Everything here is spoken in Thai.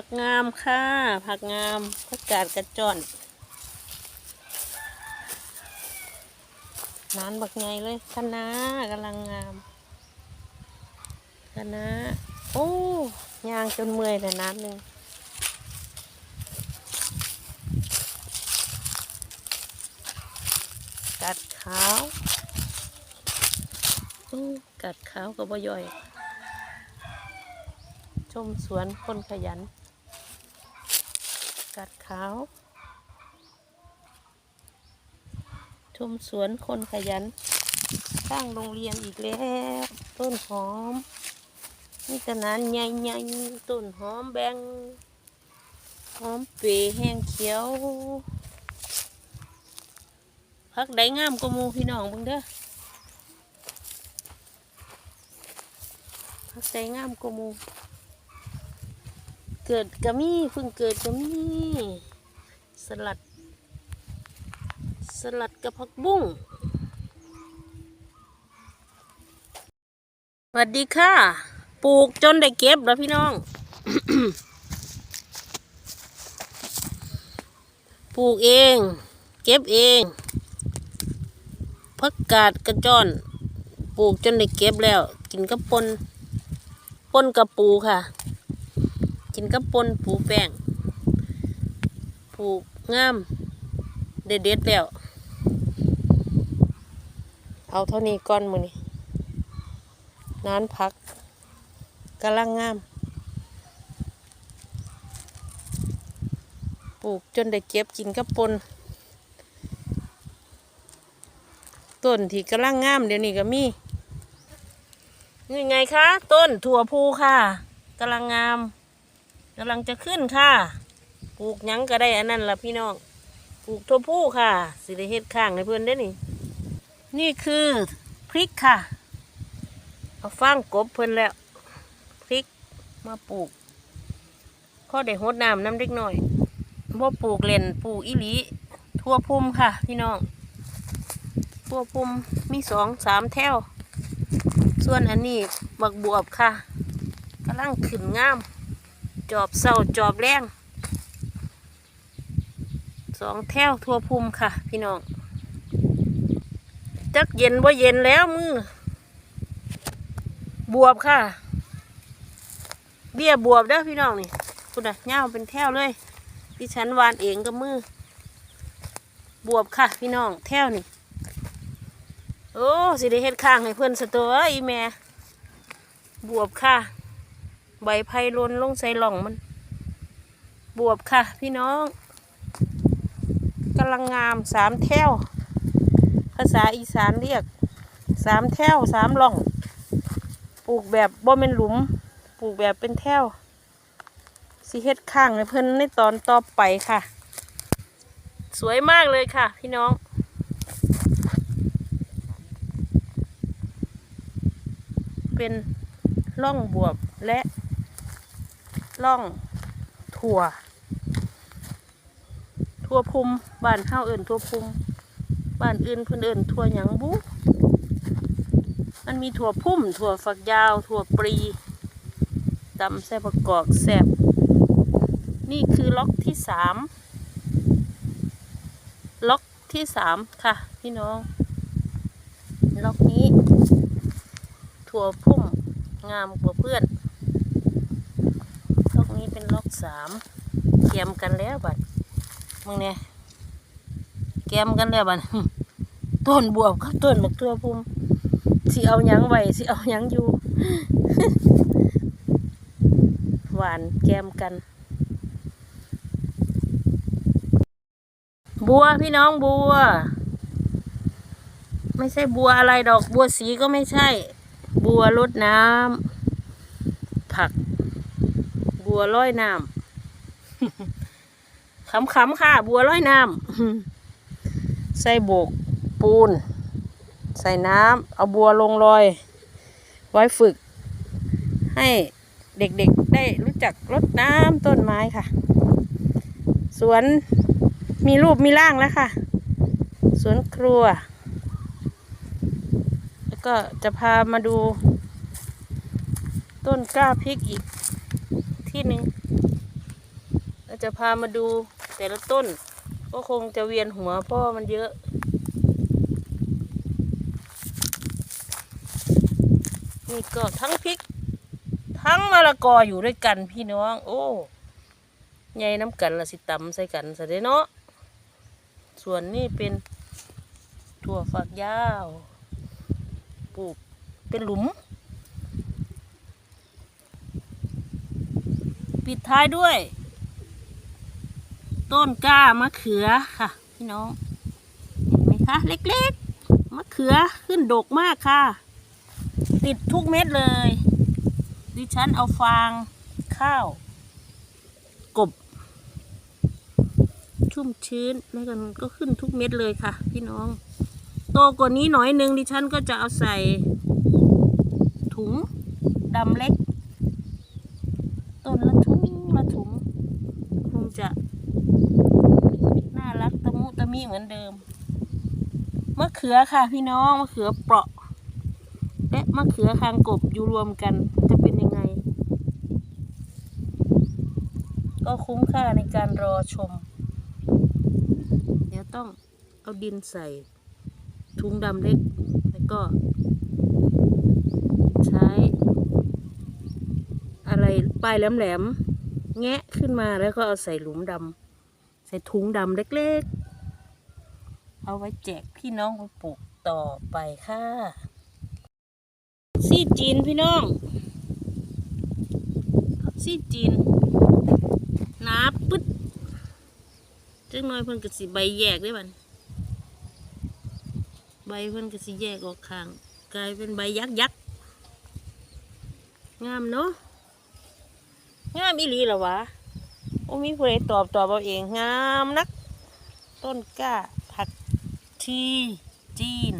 ผักงามค่ะ ผักงามผักกาดกระจอนนานบักไงเลยคะน้ากำลังงามคะน้าโอ้ยางจนเมื่อยแต่น้ำหนึ่งกัดขาวกัดขาวกับบ่ย่อย ชมสวนคนขยัน กัดขาว ชมสวนคนขยัน สร้างโรงเรียนอีกแล้ว ต้นหอม นี่ขนาดใหญ่ๆต้นหอมแบงหอมเปรแห้งเขียวพักได้งามกว่ามูพี่น้องบิ่งเด้อพักได้งามกว่ามู เกิดก็มีเพิ่งเกิดก็มีสลัด สลัดกับผักบุ้งสวัสดีค่ะ ปลูกจนได้เก็บแล้วพี่น้อง ปลูกเอง เก็บเองผักกาดกระจอน ปลูกจนได้เก็บแล้ว กินกับปนปนกับปูค่ะ กินกับปนปูแป้งปลูกงามเด็ดเด็ดๆแล้ว เอาเท่านี้ก่อนมือนี้นานพักกำลังงาม ปลูกจนได้เก็บกินกับปนต้นที่กำลังงามเดี๋ยวนี้ก็มีนี่ไงคะ ต้นถั่วพูค่ะกำลังงาม กำลังจะขึ้นค่ะ ปลูกยังก็ได้อันนั้นละพี่น้อง ปลูกทั่วผู้ค่ะ สิได้เฮ็ดข้างในเพื่อนได้นี่ นี่คือพริกค่ะ เอาฟางกบเพิ่อนแล้ว พริกมาปลูกข้อได้หดน้ำน้ำเล็กหน่อยว่าปลูกเล่นปลูกอีลีทั่วพุ่มค่ะ พี่น้อง ทั่วพุ่มมีสองสามแถว ส่วนอันนี้บักบวบค่ะกำลังขึ้นงาม จอบเศร้าจอบแรงสองแถวทั่วภูมิค่ะ พี่น้อง จักเย็นว่าเย็นแล้วมือบวบค่ะ เบี้ยบวบเด้อพี่น้องนี่คุณอะเงาวเป็นแถวเลยดิฉันวานเองกับมือบวบค่ะ พี่น้องแถวนี่โอ้สิได้เฮ็ดข้างให้เพื่อนสตัวอีแม่บวบค่ะ ใบไผ่ลนลงใส่หล่องมัน บวบค่ะ พี่น้องกำลังงามสามแถวภาษาอีสานเรียกสามแถวสามหล่อง ปลูกแบบบ่เป็นหลุม ปลูกแบบเป็นแถวสิเฮ็ดข้างในเพิ่นในตอนต่อไปค่ะ สวยมากเลยค่ะ พี่น้องเป็นร่องบวบและ ร่องถั่ว ทั่วภูมิบ้านเฮาเอิ่นทั่วภูมิบ้านอื่นเพิ่อนเอิ่นทั่วหยังบุมันมีถั่วพุ่ม ถั่วฝักยาว ถั่วปรีตำแซ่บประกอบแซ่บนี่คือล็อกที่สามล็อกที่สามค่ะ พี่น้อง ล็อกนี้ ถั่วพุ่มงามกว่าเพื่อน ล็อกนี้เป็นล็อก สามเกียมกันแล้วบัดมึงเนี่ยแกมกันแล้วบัดต้นบวบกับต้นบักทั่วพุ่มสิเอายังไว้สิเอายังอยู่หวานแกมกัน บัวพี่น้องบัว ไม่ใช่บัวอะไรดอกบัวสีก็ไม่ใช่ บัวรดน้ำผัก บัวร้อยน้ำขำๆค่ะ บัวร้อยน้ำใส่โบกปูน ใส่น้ำเอาบัวลงลอย ไว้ฝึก ให้เด็กๆได้รู้จักรดน้ำต้นไม้ค่ะ สวนมีรูปมีร่างแล้วค่ะ สวนครัว แล้วก็จะพามาดูต้นกล้าพริกอีก ที่หนึ่งจะพามาดูแต่ละต้น ก็คงจะเวียนหัวเพราะว่ามันเยอะนี่ก็ทั้งพริก ทั้งมะละกออยู่ด้วยกันพี่น้อง โอ้ใหญ่น้ำกันละสิตำใส่กันซะเดเนาะส่วนนี่เป็นถั่วฝักยาวปลูกเป็นหลุม ปิดท้ายด้วย ต้นกล้ามะเขือค่ะ พี่น้อง เห็นไหมคะ เล็กๆ มะเขือขึ้นดกมากค่ะ ติดทุกเม็ดเลย ดิฉันเอาฟางข้าว กบ ชุ่มชื้นแล้วกันก็ขึ้นทุกเม็ดเลยค่ะ พี่น้อง โตกว่านี้หน่อยหนึ่งดิฉันก็จะเอาใส่ ถุงดำเล็ก ต้นละถุงละถุง คงจะ น่ารักตะ มุตะมิเหมือนเดิม มะเขือค่ะพี่น้องมะเขือเปราะ และมะเขือคางกบอยู่รวมกันจะเป็นยังไง ก็คุ้มค่าในการรอชม เดี๋ยวต้องเอาดินใส่ถุงดำเล็ก แล้วก็ ใช้ อะไรปลายแหลมๆแงะขึ้นมาแล้วก็เอาใส่หลุมดำใส่ถุงดำเล็กๆ เอาไว้แจกพี่น้องปปลูกต่อไปค่ะ ซีจีนพี่น้อง ซีจีนหนาปึ๊ดจังน้อยเพิ่นก็สิใบแยกได้บัดใบเพิ่นก็สิแยกออกข้าง กลายเป็นใบยักษ์ยักษ์งามเนาะงามอีหลีเหรอวะ โอ้มีผู้ใดตอบตอบเอาเองงามนัก ต้นกล้า ที่จีน